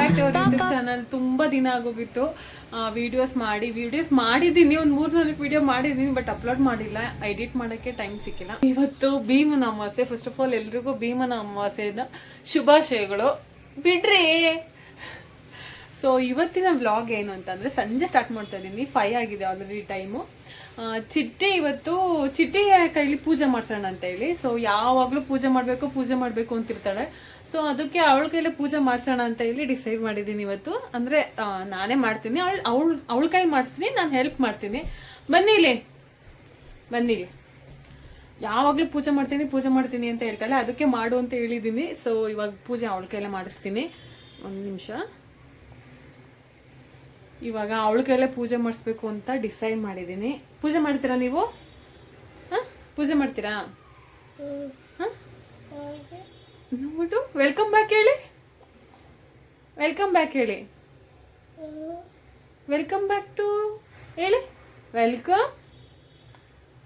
Welcome ದಿನ ಆಗೋಗಿತ್ತು. Videos ಮಾಡಿ ವಿಡಿಯೋಸ್ ಮಾಡಿದ್ದೀನಿ. ಒಂದು ಮೂರು ನಾಲ್ಕು ವಿಡಿಯೋ ಮಾಡಿದ್ದೀನಿ ಬಟ್ ಅಪ್ಲೋಡ್ ಮಾಡಿಲ್ಲ. ಎಡಿಟ್ ಮಾಡೋಕ್ಕೆ ಟೈಮ್ ಸಿಕ್ಕಿಲ್ಲ. ಇವತ್ತು ಭೀಮನ ಅಮಾವಾಸ್ಯೆ. ಫಸ್ಟ್ ಆಫ್ ಆಲ್ ಎಲ್ರಿಗೂ ಭೀಮನ ಅಮಾವಾಸ್ಯೆಯಿಂದ ಶುಭಾಶಯಗಳು. ಬಿಡ್ರಿ! ಸೊ ಇವತ್ತಿನ ವ್ಲಾಗ್ ಏನು ಅಂತಂದರೆ, ಸಂಜೆ ಸ್ಟಾರ್ಟ್ ಮಾಡ್ತಾ ಇದ್ದೀನಿ ಫೈ ಆಗಿದೆ ಆಲ್ರೆಡಿ ಟೈಮು ಚಿಟ್ಟೆ ಇವತ್ತು ಚಿಟ್ಟೆ ಕೈಲಿ ಪೂಜೆ ಮಾಡ್ಸೋಣ ಅಂತ ಹೇಳಿ. ಸೊ ಯಾವಾಗಲೂ ಪೂಜೆ ಮಾಡಬೇಕು ಪೂಜೆ ಮಾಡಬೇಕು ಅಂತಿರ್ತಾಳೆ ಸೊ ಅದಕ್ಕೆ ಅವಳ ಕೈಲಿ ಪೂಜೆ ಮಾಡ್ಸೋಣ ಅಂತ ಹೇಳಿ ಡಿಸೈಡ್ ಮಾಡಿದ್ದೀನಿ ಇವತ್ತು. ಅಂದರೆ ನಾನೇ ಮಾಡ್ತೀನಿ. ಅವಳು ಅವಳು, ಅವಳ ಕೈ ಮಾಡಿಸ್ತೀನಿ, ನಾನು ಹೆಲ್ಪ್ ಮಾಡ್ತೀನಿ. ಬನ್ನಿ ಇಲ್ಲಿ. ಬನ್ನಿ ಇಲ್ಲಿ. ಯಾವಾಗಲೂ ಪೂಜೆ ಮಾಡ್ತೀನಿ ಪೂಜೆ ಮಾಡ್ತೀನಿ ಅಂತ ಹೇಳ್ತಾಳೆ. ಅದಕ್ಕೆ ಮಾಡು ಅಂತ ಹೇಳಿದ್ದೀನಿ. ಸೊ ಇವಾಗ ಪೂಜೆ ಅವಳ ಕೈಲೇ ಮಾಡಿಸ್ತೀನಿ. ಒಂದು ನಿಮಿಷ. ಇವಾಗ ಅವಳ ಕೈಲೇ ಪೂಜೆ ಮಾಡಿಸ್ಬೇಕು ಅಂತ ಡಿಸೈಡ್ ಮಾಡಿದ್ದೀನಿ. ಪೂಜೆ ಮಾಡ್ತೀರಾ ನೀವು? ಹಾಂ? ಪೂಜೆ ಮಾಡ್ತೀರಾ? ಹಾಂ? ನೋಡು ವೆಲ್ಕಮ್ ಬ್ಯಾಕ್ ಹೇಳಿ. ವೆಲ್ಕಮ್ ಬ್ಯಾಕ್ ಹೇಳಿ. ವೆಲ್ಕಮ್ ಬ್ಯಾಕ್ ಟು ಹೇಳಿ. ವೆಲ್ಕಮ್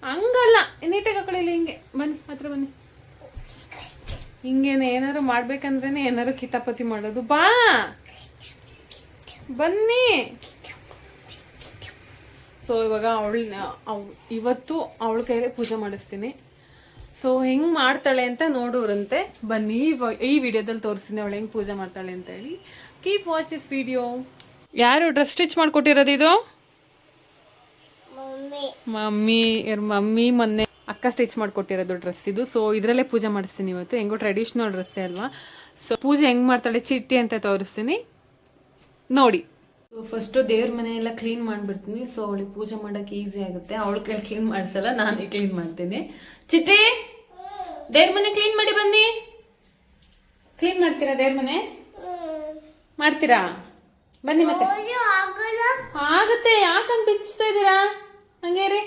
ಹಂಗಲ್ಲ, ನೀಟಾಗಿ ಹಾಕೊಳ್ಳಿ ಹಿಂಗೆ. ಬನ್ನಿ, ಹತ್ರ ಬನ್ನಿ. ಹಿಂಗೇನೆ ಏನಾರು ಮಾಡ್ಬೇಕಂದ್ರೇನೆ ಏನಾರು ಕಿತಾಪತಿ ಮಾಡೋದು. ಬಾ. ಬನ್ನಿ. ಸೊ ಇವಾಗ ಅವಳ ಇವತ್ತು ಅವಳ ಕೈಲೇ ಪೂಜೆ ಮಾಡಿಸ್ತೀನಿ. ಸೊ ಹೆಂಗ್ ಮಾಡ್ತಾಳೆ ಅಂತ ನೋಡೋರಂತೆ. ಬನ್ನಿ ಈ ವಿಡಿಯೋದಲ್ಲಿ ತೋರಿಸ್ತೀನಿ ಅವಳು ಹೆಂಗ್ ಪೂಜೆ ಮಾಡ್ತಾಳೆ ಅಂತ ಹೇಳಿ. ಕೀಪ್ ವಾಚ್ ದಿಸ್ ವಿಡಿಯೋ ಯಾರು ಡ್ರೆಸ್ ಸ್ಟಿಚ್ ಮಾಡಿಕೊಟ್ಟಿರೋದು ಇದು? ಮಮ್ಮಿ. ಇವ್ರ ಮಮ್ಮಿ ಮೊನ್ನೆ ಅಕ್ಕ ಸ್ಟಿಚ್ ಮಾಡಿಕೊಟ್ಟಿರೋದು ಡ್ರೆಸ್ ಇದು. ಸೊ ಇದರಲ್ಲೇ ಪೂಜೆ ಮಾಡಿಸ್ತೀನಿ ಇವತ್ತು. ಹೆಂಗೋ ಟ್ರೆಡಿಷ್ನಲ್ ಡ್ರೆಸ್ಸೇ ಅಲ್ವಾ? ಸೊ ಪೂಜೆ ಹೆಂಗ್ ಮಾಡ್ತಾಳೆ ಚಿಟ್ಟಿ ಅಂತ ತೋರಿಸ್ತೀನಿ. ನೋಡಿ. ಸೊ ಫಸ್ಟು ದೇವ್ರ ಮನೆ ಎಲ್ಲ ಕ್ಲೀನ್ ಮಾಡಿಬಿಡ್ತೀನಿ. ಸೊ ಅವಳಿಗೆ ಪೂಜೆ ಮಾಡೋಕ್ಕೆ ಈಸಿ ಆಗುತ್ತೆ. ಅವಳ ಕೈ ಕ್ಲೀನ್ ಮಾಡಿಸಲ್ಲ, ನಾನೇ ಕ್ಲೀನ್ ಮಾಡ್ತೀನಿ. ಚಿತ್ತಿ ದೇವ್ರ ಮನೆ ಕ್ಲೀನ್ ಮಾಡಿ ಬನ್ನಿ. ಕ್ಲೀನ್ ಮಾಡ್ತೀರಾ ದೇವ್ರ ಮನೆ? ಮಾಡ್ತೀರಾ? ಬನ್ನಿ ಮತ್ತೆ. ಆಗುತ್ತೆ ಯಾಕಂಗ್ ಬಿಚ್ಚಿಸ್ತಾ ಇದ್ದೀರಾ? ಹಂಗೇ ರೀ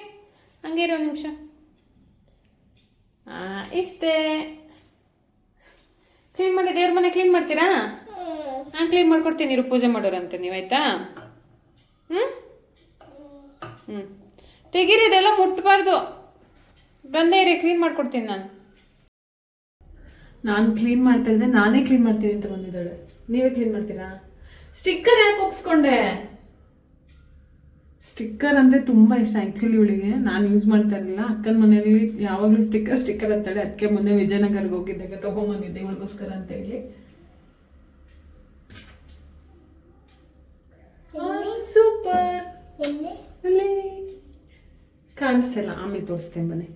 ಹಂಗೇ ರೀ ಒಂದು ನಿಮಿಷ. ಇಷ್ಟೇ. ಕ್ಲೀನ್ ಮಾಡಿ ದೇವ್ರ ಮನೆ ಕ್ಲೀನ್ ಮಾಡ್ತೀರಾ? ನಾನು ಕ್ಲೀನ್ ಮಾಡ್ಕೊಡ್ತೀನಿ, ಇರು ಪೂಜೆ ಮಾಡೋರಂತೆ ನೀವು, ಆಯ್ತಾ? ಹ್ಞೂ ಹ್ಞೂ ತೆಗೀರಿ, ಇದೆಲ್ಲ ಮುಟ್ಬಾರ್ದು. ಬಂದೇ ಇರಿ ಕ್ಲೀನ್ ಮಾಡ್ಕೊಡ್ತೀನಿ ನಾನು. ನಾನು ಕ್ಲೀನ್ ಮಾಡ್ತಾ ಇದ್ದೆ, ನಾನೇ ಕ್ಲೀನ್ ಮಾಡ್ತೀನಿ ಅಂತ ಬಂದಿದ್ದಾಳೆ. ನೀವೇ ಕ್ಲೀನ್ ಮಾಡ್ತೀರಾ? ಸ್ಟಿಕ್ಕರ್ ಯಾಕೆ ಒಪ್ಸ್ಕೊಂಡೆ? ಸ್ಟಿಕ್ಕರ್ ಅಂದರೆ ತುಂಬ ಇಷ್ಟ ಆ್ಯಕ್ಚುಲಿ ಇವಳಿಗೆ. ನಾನು ಯೂಸ್ ಮಾಡ್ತಾ ಇರಲಿಲ್ಲ. ಅಕ್ಕನ ಮನೆಯಲ್ಲಿ ಯಾವಾಗಲೂ ಸ್ಟಿಕ್ಕರ್ ಸ್ಟಿಕ್ಕರ್ ಅಂತಾಳೆ. ಅದಕ್ಕೆ ಮೊನ್ನೆ ವಿಜಯನಗರ್ಗೆ ಹೋಗಿದ್ದಾಗ ತೊಗೊಂಬಂದಿದ್ದೆ, ಇವಳಿಗೋಸ್ಕರ ಅಂತ ಹೇಳಿ. ಸೂಪರ್ ಕಾಣಿಸ್ತಿಲ್ಲ ಆಮೇಲೆ ತೋರಿಸ್ತೇನೆ ಮನೆ.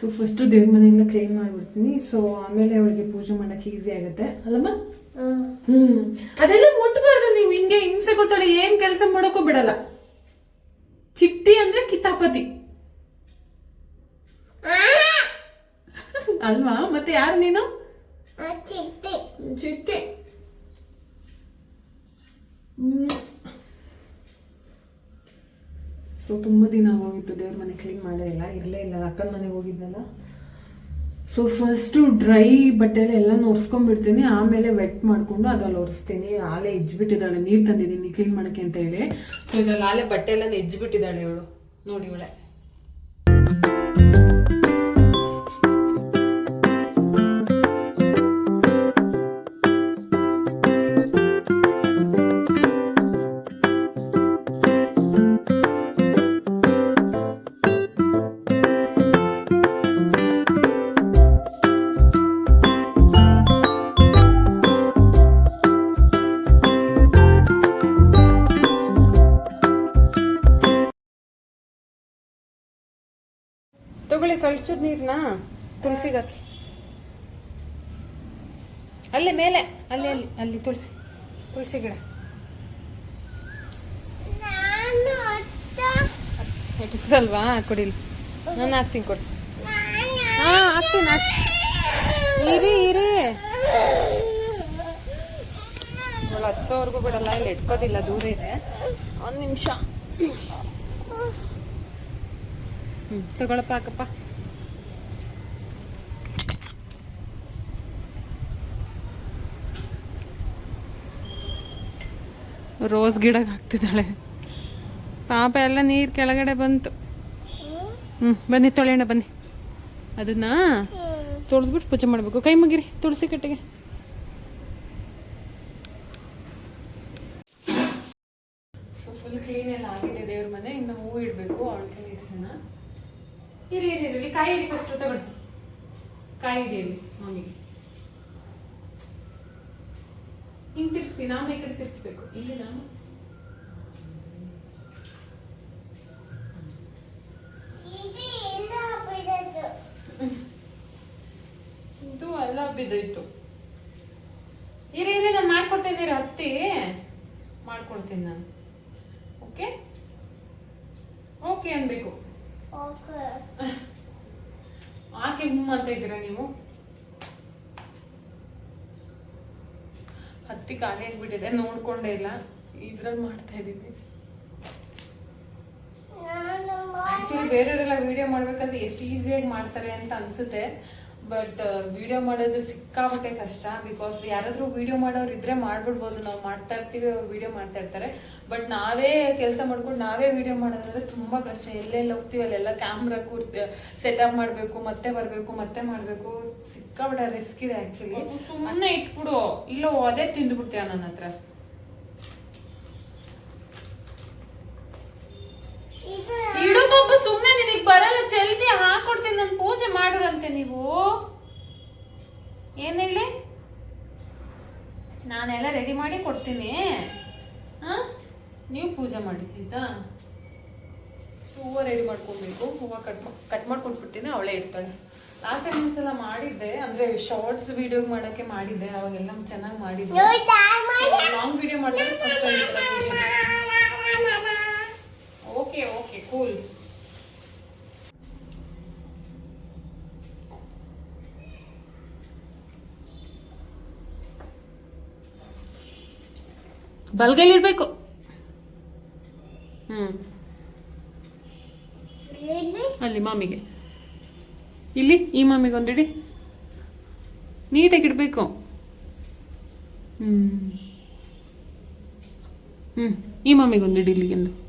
ಸೊ ಫಸ್ಟು ದೇವ್ರ ಮನೆಯೆಲ್ಲ ಕ್ಲೀನ್ ಮಾಡಿಬಿಡ್ತೀನಿ. ಸೊ ಆಮೇಲೆ ಅವಳಿಗೆ ಪೂಜೆ ಮಾಡೋಕ್ಕೆ ಈಸಿ ಆಗುತ್ತೆ. ಅಲ್ಲಮ್ಮ? ಹ್ಮ್. ಅದೆಲ್ಲ ಮುಟ್ಬಾರ್ದು. ನೀವು ಹಿಂಗೆ ಹಿಂಸೆ ಕೊಡ್ತಾಳೆ ಏನು ಕೆಲಸ ಮಾಡೋಕ್ಕೂ ಬಿಡಲ್ಲ. ಚಿಟ್ಟಿ ಅಂದ್ರೆ ಕಿತಾಪತಿ. ಅಲ್ವಾ? ಮತ್ತೆ ಯಾರು ನೀನು? ಚಿಟ್ಟಿ. ಸೊ ತುಂಬ ದಿನ ಹೋಗಿತ್ತು ದೇವ್ರ ಮನೆ ಕ್ಲೀನ್ ಮಾಡೇ ಇಲ್ಲ. ಇರಲೇ ಇಲ್ಲ. ಅಕ್ಕನ ಮನೆಗೆ ಹೋಗಿದ್ನಲ್ಲ. ಸೊ ಫಸ್ಟು ಡ್ರೈ ಬಟ್ಟೆಲೆ ಎಲ್ಲ ಒರೆಸ್ಕೊಂಡ್ಬಿಡ್ತೀನಿ ಆಮೇಲೆ ವೆಟ್ ಮಾಡಿಕೊಂಡು ಅದ್ರಲ್ಲಿ ಒರೆಸ್ತೀನಿ. ಆಲೆ ಇಜ್ಬಿಟ್ಟಿದ್ದಾಳೆ ನೀರು ತಂದಿದ್ದೀನಿ ಕ್ಲೀನ್ ಮಾಡೋಕ್ಕೆ ಅಂತ ಹೇಳಿ. ಸೊ ಇದ್ರಲ್ಲಿ ಆಲೆ ಬಟ್ಟೆ ಎಲ್ಲ ಇಜ್ಬಿಟ್ಟಿದ್ದಾಳೆ ಇವಳು. ನೋಡಿ ಇವಳೆ. ಕಳ್ಸೋದ್ ನೀರ್ನ? ತುಳಸಿ ಹಾಕಿ ಅಲ್ಲೇ ಮೇಲೆ ಅಲ್ಲಿ ಅಲ್ಲಿ ಅಲ್ಲಿ ತುಳಸಿ ತುಳಸಿ ಗಿಡ. ಅಲ್ವಾ ಕುಡಿಲಿ. ನಾನು ಹಾಕ್ತೀನಿ ಕೊಡಿ. ಹಾ ಹಾಕ್ತೀನಿ ಹಾಕ್ತೀನಿ. ಇರಿ ಇರಿ. ಇವಳು ಹತ್ಸೋವರೆಗೂ ಬಿಡಲ್ಲ ಇಲ್ಲಿ ಇಟ್ಕೋದಿಲ್ಲ ದೂರ ಇದೆ. ಒಂದು ನಿಮಿಷ. ಹ್ಞೂ ತಗೊಳಪ್ಪ ಹಾಕಪ್ಪ. ರೋಸ್ ಗಿಡಕ್ಕೆ ಹಾಕ್ತಿದ್ದಾಳೆ. ಪಾಪ ಎಲ್ಲ ನೀರು ಕೆಳಗಡೆ ಬಂತು. ಹ್ಞೂ ಬನ್ನಿ ತೊಳೆಯೋಣ ಬನ್ನಿ. ಅದನ್ನ ತೊಳೆದ್ಬಿಟ್ಟು ಪೂಜೆ ಮಾಡಬೇಕು. ಕೈ ಮುಗಿರಿ, ತುಳಸಿ ಕಟ್ಟಿಗೆ. ಸೊ ಫುಲ್ ಕ್ಲೀನ್ ಎಲ್ಲ ಆಗಿದೆ ದೇವ್ರ ಮನೆ. ಇನ್ನು ಹೂವು ಇಡಬೇಕು, ಅವಳಿಗೆ ಇಡ್ಸೋಣ. ಇರಿ ಇರಿ ಇರಲಿ ಕಾಯಿ ಇಡಿ ಫಸ್ಟ್ ತಗೊಳ್ಳಿ. ಕಾಯಿ ಇಡಿ ಇಲ್ಲಿ, ಮಮ್ಮಿಗೆ. ಹಿಂಗೆ ತಿರ್ಗಿಸಿ ನಾವು ಈ ಕಡೆ ತಿರ್ಗಿಸ್ಬೇಕು. ಇಲ್ಲಿ ನಾನು. ಇದು ಎಲ್ಲ ಬಿದ್ದೋಯ್ತು. ಇರಿ ಇರಿ ನಾನು ಮಾಡ್ಕೊಡ್ತಾ ಇದ್ದೀರಿ ಹತ್ತಿ ಮಾಡ್ಕೊಡ್ತೀನಿ ನಾನು. ಓಕೆ? ಓಕೆ ಅನ್ಬೇಕು. ಆಕೆ ಹ್ಮ್ ಅಂತ ಇದ್ದೀರಾ ನೀವು? ಹತ್ತಿ ಖಾಲಿ ಆಗಿಬಿಟ್ಟಿದೆ ನೋಡ್ಕೊಂಡೇ ಇಲ್ಲ. ಇದ್ರಲ್ಲಿ ಮಾಡ್ತಾ ಇದ್ದೀನಿ. ಆಕ್ಚುಲಿ ಬೇರೆಯವರೆಲ್ಲ ವಿಡಿಯೋ ಮಾಡ್ಬೇಕಾದ್ರೆ ಎಷ್ಟು ಈಸಿಯಾಗಿ ಮಾಡ್ತಾರೆ ಅಂತ ಅನ್ಸುತ್ತೆ. ಬಟ್ ವಿಡಿಯೋ ಮಾಡೋದು ಸಿಕ್ಕಾಪಟ್ಟೆ ಕಷ್ಟ ಬಿಕಾಸ್ ಯಾರಾದ್ರೂ ವಿಡಿಯೋ ಮಾಡೋರು ಇದ್ರೆ ಮಾಡ್ಬಿಡ್ಬೋದು. ನಾವು ಮಾಡ್ತಾ ಇರ್ತೀವಿ, ಅವ್ರು ವಿಡಿಯೋ ಮಾಡ್ತಾ ಇರ್ತಾರೆ. ಬಟ್ ನಾವೇ ಕೆಲಸ ಮಾಡ್ಕೊಂಡು ನಾವೇ ವಿಡಿಯೋ ಮಾಡೋದಂದ್ರೆ ತುಂಬಾ ಕಷ್ಟ. ಎಲ್ಲೆಲ್ಲಿ ಹೋಗ್ತೀವಿ, ಅಲ್ಲೆಲ್ಲ ಕ್ಯಾಮ್ರಾ ಕೂರ್ತಿ ಸೆಟಪ್ ಮಾಡಬೇಕು, ಮತ್ತೆ ಬರಬೇಕು, ಮತ್ತೆ ಮಾಡಬೇಕು. ಸಿಕ್ಕಾಪಟ್ಟೆ ರಿಸ್ಕ್ ಇದೆ ಆಕ್ಚುಲಿ ಸುಮ್ಮನೆ ಇಟ್ಬಿಡು. ಇಲ್ಲೋ ಅದೇ ತಿಂದ್ಬಿಡ್ತೀಯ ನನ್ನ ಹತ್ರ ಇಡು ಪಾಪ ಸುಮ್ಮನೆ ನಿನಗ್ ಬರಲ್ಲ. ಜಲ್ದಿ ಹಾಕೊಡ್ತೀನಿ. ನಾನು ಪೂಜೆ ಮಾಡುರಂತೆ ನೀವು. ಏನ್ ಹೇಳಿ? ನಾನೆಲ್ಲ ರೆಡಿ ಮಾಡಿ ಕೊಡ್ತೀನಿ. ಹಾ? ನೀವು ಪೂಜೆ ಮಾಡಿ ಆಯ್ತಾ? ಹೂವು ರೆಡಿ ಮಾಡ್ಕೊಬೇಕು. ಹೂವು ಕಟ್ ಕಟ್ ಮಾಡ್ಕೊಂಡ್ಬಿಟ್ಟಿನಿ ಅವಳೇ ಇರ್ತಾಳೆ ಲಾಸ್ಟ್ ಟೈಮ್ ಒಂದ್ಸಲ ಮಾಡಿದ್ದೆ. ಅಂದ್ರೆ ಶಾರ್ಟ್ಸ್ ವಿಡಿಯೋ ಮಾಡಕ್ಕೆ ಮಾಡಿದ್ದೆ. ಅವಾಗೆಲ್ಲ ಚೆನ್ನಾಗಿ ಮಾಡಿದ್ದೆ. ಲಾಂಗ್ ವಿಡಿಯೋ ಮಾಡಿದ್ರೆ ಕೂಲ್ ಬಲ್ಗೈಲಿ ಇಡ್ಬೇಕು. ಹ್ಮ್. ಅಲ್ಲಿ ಮಾಮಿಗೆ. ಇಲ್ಲಿ ಈ ಮಾಮಿಗೆ ಒಂದಿಡಿ ನೀಟಾಗಿ ಇಡಬೇಕು. ಹ್ಮ್. ಹ್ಮ್ ಈ ಮಾಮಿಗೆ ಒಂದಿಡಿ ಇಲ್ಲಿ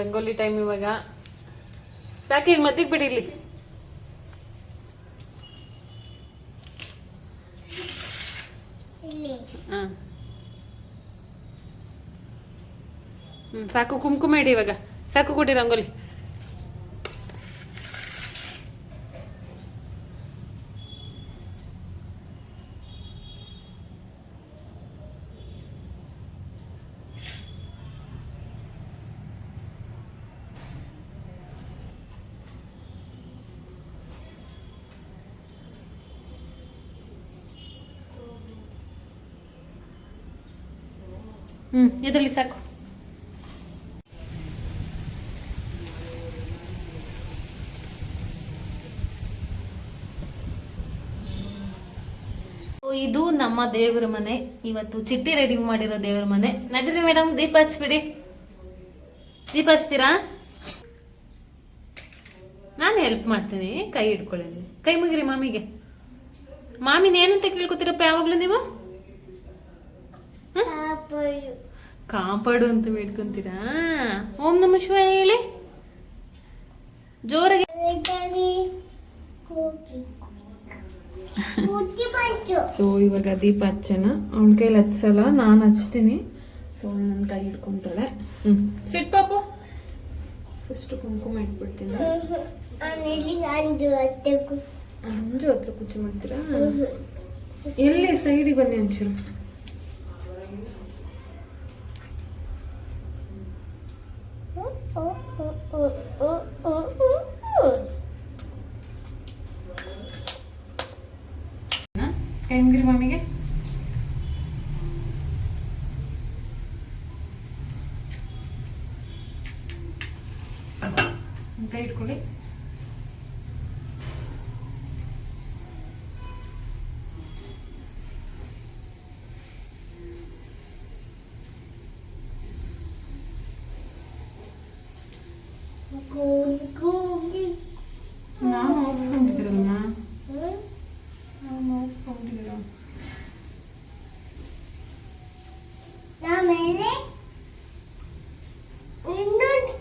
ರಂಗೋಲಿ ಟೈಮ್ ಇವಾಗ. ಸಾಕು ಈಗ ಮದ್ದಿಗೆ ಬಿಡಿ ಇಲ್ಲಿ. ಹಾಂ. ಹ್ಞೂ ಸಾಕು ಕುಂಕುಮ ಇಡಿ ಇವಾಗ. ಸಾಕು ಕೊಡಿ ರಂಗೋಲಿ. ಹ್ಞೂ ಇದರಲ್ಲಿ ಸಾಕು. ಇದು ನಮ್ಮ ದೇವರ ಮನೆ. ಇವತ್ತು ಚಿಟ್ಟಿ ರೆಡಿ ಮಾಡಿರೋ ದೇವರ ಮನೆ. ನಡೀರಿ ಮೇಡಮ್ ದೀಪ ಹಚ್ಬಿಡಿ. ದೀಪ ಹಚ್ತೀರಾ? ನಾನು ಹೆಲ್ಪ್ ಮಾಡ್ತೀನಿ. ಕೈ ಹಿಡ್ಕೊಳ್ಳಿ ಕೈ ಮುಗಿರಿ ಮಾಮಿಗೆ. ಮಾಮಿನ ಏನಂತ ಕೇಳ್ಕೊತೀರಪ್ಪ ಯಾವಾಗ್ಲೂ ನೀವು? ಹ? ಕಾಪಾಡು ಅಂತ ಬೇಡ್ಕೊಂತೀರಾ? ಓಂ ನಮ ಶಿವಾಯ ಹೇಳಿ. ಜೋರಾಗಿ. ಸೊ ಇವಾಗ ದೀಪ ಹಚ್ಚೋಣ. ಅವನ ಕೈಲಿ ಹಚ್ಚಲ್ಲ ನಾನು ಹಚ್ತೀನಿ. ಸೊ ನನ್ನ ಕೈ ಹಿಡ್ಕೊಂತಾಳೆ. ಹ್ಞೂ ಸಿಟ್ ಪಾಪು. ಫಸ್ಟ್ ಕುಂಕುಮ ಇಟ್ಬಿಡ್ತೀನಿ. ಅಂಜು ಹತ್ರ ಪೂಜೆ ಮಾಡ್ತೀರಾ? ಎಲ್ಲಿ? ಸೈಡಿಗೆ ಬನ್ನಿ ಒಂಚೂರು ಕೈ ಮುಗಿರಿ ಮಮ್ಮಿಗೆ ಕೈ ಇಟ್ಕೊಳ್ಳಿ ನಾನು ಹೋಗ್ಬಿಟ್ಟಿದ್ದೀರಾ ಆಮೇಲೆ ಇನ್ನೊಂದು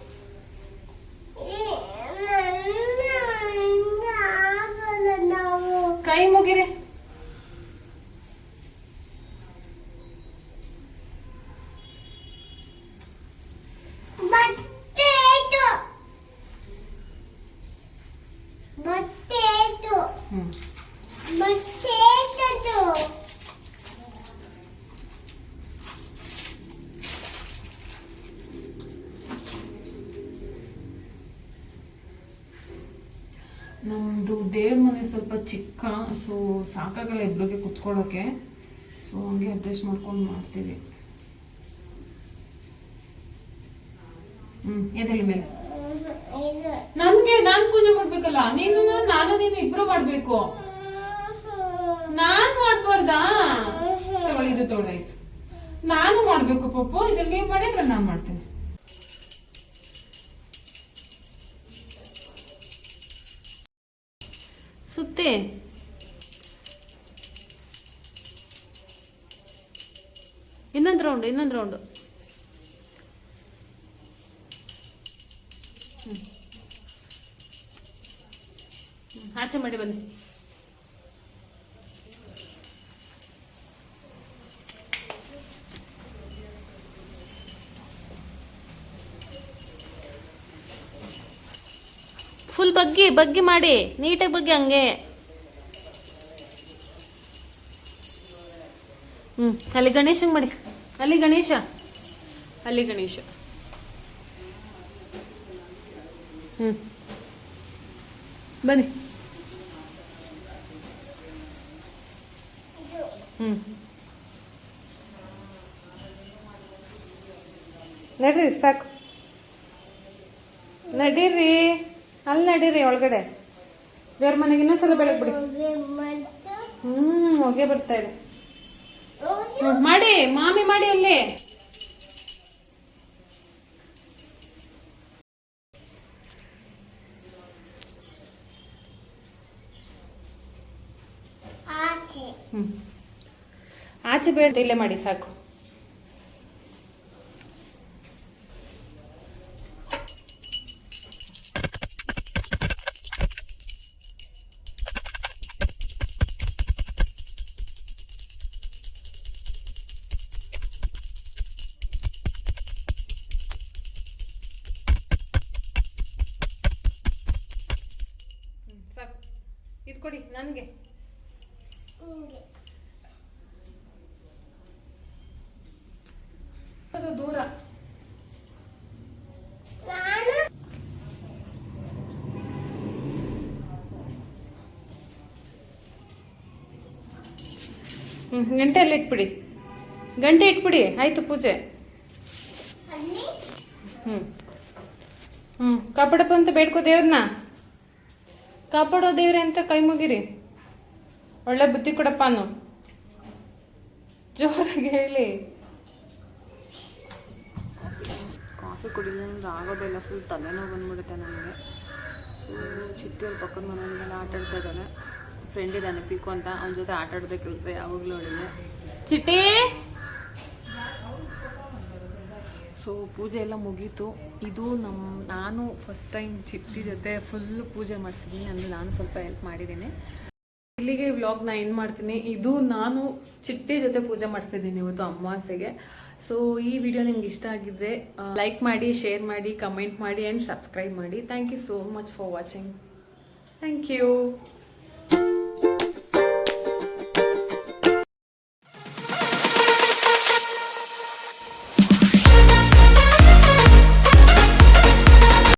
ಕೈ ಮುಗಿರಿ. ಬಟ್ಟೆದು ಬಟ್ಟೆದು ಹ್ಮ್ ಬಟ್ಟೆದು ನಮ್ಮದು ದೇವ್ರ ಮನೆ ಸ್ವಲ್ಪ ಚಿಕ್ಕ ಸೊ ಸಾಕಾಗಲ್ಲ ಇಬ್ಬರಿಗೆ ಕುತ್ಕೊಳ್ಳೋಕ್ಕೆ ಸೊ ಹಂಗೆ ಅಡ್ಜಸ್ಟ್ ಮಾಡ್ಕೊಂಡು ಮಾಡ್ತೀವಿ. ಹ್ಞೂ ಎದ್ರ ಮೇಲೆ. ನನಗೆ ನಾನು ಪೂಜೆ ಮಾಡ್ಬೇಕಲ್ಲ ನೀನು, ನಾನು, ನೀನು ಇಬ್ರು ಮಾಡಬೇಕು. ನಾನು ಮಾಡ್ಬಾರ್ದಾ? ತಗೊಳ್ಳಿ, ಇದು ತಗೊಳ್ಳಾಯ್ತು ನಾನು ಮಾಡಬೇಕು ಪಪ್ಪು ಇದ್ರಲ್ಲಿ ನೀವು ಮಾಡಿದ್ರೆ ನಾನು ಮಾಡ್ತೀನಿ. ಸುತ್ತೆ ಇನ್ನೊಂದು ರೌಂಡ್ ಇನ್ನೊಂದು ರೌಂಡು ಆಚೆ ಮಾಡಿ ಬನ್ನಿ. ಫುಲ್ ಬಗ್ಗಿ ಬಗ್ಗಿ ಮಾಡಿ. ನೀಟಾಗಿ ಬಗ್ಗಿ ಹಂಗೆ. ಹ್ಞೂ ಅಲ್ಲಿ ಗಣೇಶಂಗೆ ಮಾಡಿ. ಅಲ್ಲಿ ಗಣೇಶ. ಅಲ್ಲಿ ಗಣೇಶ. ಹ್ಮ್. ಬನ್ನಿ. ಹ್ಮ್. ನಡೀರಿ ಸಾಕು. ನಡೀರಿ. ಅಲ್ಲಿ ನಡೀರಿ ಒಳಗಡೆ. ದೇವ್ರ ಮನೆಗೆ ಇನ್ನೊಂದ್ಸಲ ಬೆಳಗ್ಗೆ ಬಿಡಿ. ಹ್ಞೂ ಹ್ಮ್ ಹೊಗೆ ಬರ್ತಾ ಇದೆ. ಮಾಡಿ ಮಾಮಿ ಮಾಡಿ ಅಲ್ಲಿ. ಆಚೆ. ಬೇಡ ಇಲ್ಲೇ ಮಾಡಿ ಸಾಕು. ಅದು ದೂರ. ನಾನು ಹ್ಮ್ ಗಂಟೆ ಅಲ್ಲಿ ಇಟ್ಬಿಡಿ. ಗಂಟೆ ಇಟ್ಬಿಡಿ, ಆಯ್ತು ಪೂಜೆ. ಹ್ಮ್. ಹ್ಮ್, ಕಾಪಾಡಪ್ಪ ಅಂತ ಬೇಡ್ಕೋ ದೇವ್ರನ್ನ. ಕಾಪಾಡೋ ದೇವ್ರೆ ಅಂತ ಕೈ ಮುಗಿರಿ. ಒಳ್ಳೆ ಬುದ್ಧಿ ಕೊಡಪ್ಪ ಅನ್ನು. ಜೋರಾಗಿ ಹೇಳಿ. ಕಾಫಿ ಆಗೋದೇ ಆಗೋದಿಲ್ಲ ಫುಲ್ ತಲೆನೋವು ಬಂದ್ಬಿಡುತ್ತೆ ನನಗೆ. ಫುಲ್ ಚಿಟ್ಟಿಯಲ್ಲಿ ಪಕ್ಕದ ಮನೆಯಲ್ಲೆಲ್ಲ ಆಟ ಆಡ್ತಾ ಇದ್ದಾನೆ. ಫ್ರೆಂಡ್ ಇದ್ದಾನೆ ಪಿಕು ಅಂತ. ಅವನ ಜೊತೆ ಆಟ ಆಡೋದೇ ಕೆಲಸ ಯಾವಾಗಲೂ ಚಿಟ್ಟಿ! ಸೊ ಪೂಜೆ ಎಲ್ಲ ಮುಗೀತು. ಇದು ನಮ್ಮ ನಾನು ಫಸ್ಟ್ ಟೈಮ್ ಚಿಟ್ಟಿ ಜೊತೆ ಫುಲ್ ಪೂಜೆ ಮಾಡಿಸಿದ್ದೀನಿ ಅಂದರೆ ನಾನು ಸ್ವಲ್ಪ ಹೆಲ್ಪ್ ಮಾಡಿದ್ದೀನಿ. ಇಲ್ಲಿಗೆ ವ್ಲಾಗ್ನ ಏನು ಮಾಡ್ತೀನಿ? ಇದು ನಾನು ಚಿಟ್ಟಿ ಜೊತೆ ಪೂಜೆ ಮಾಡ್ತಿದ್ದೀನಿ ಇವತ್ತು ಅಮಾವಾಸ್ಯೆಗೆ ಸೊ ಈ ವಿಡಿಯೋ ನಿಮ್ಗೆ ಇಷ್ಟ ಆಗಿದ್ರೆ ಲೈಕ್ ಮಾಡಿ ಶೇರ್ ಮಾಡಿ ಕಮೆಂಟ್ ಮಾಡಿ ಆ್ಯಂಡ್ ಸಬ್ಸ್ಕ್ರೈಬ್ ಮಾಡಿ. Thank you so much for watching thank you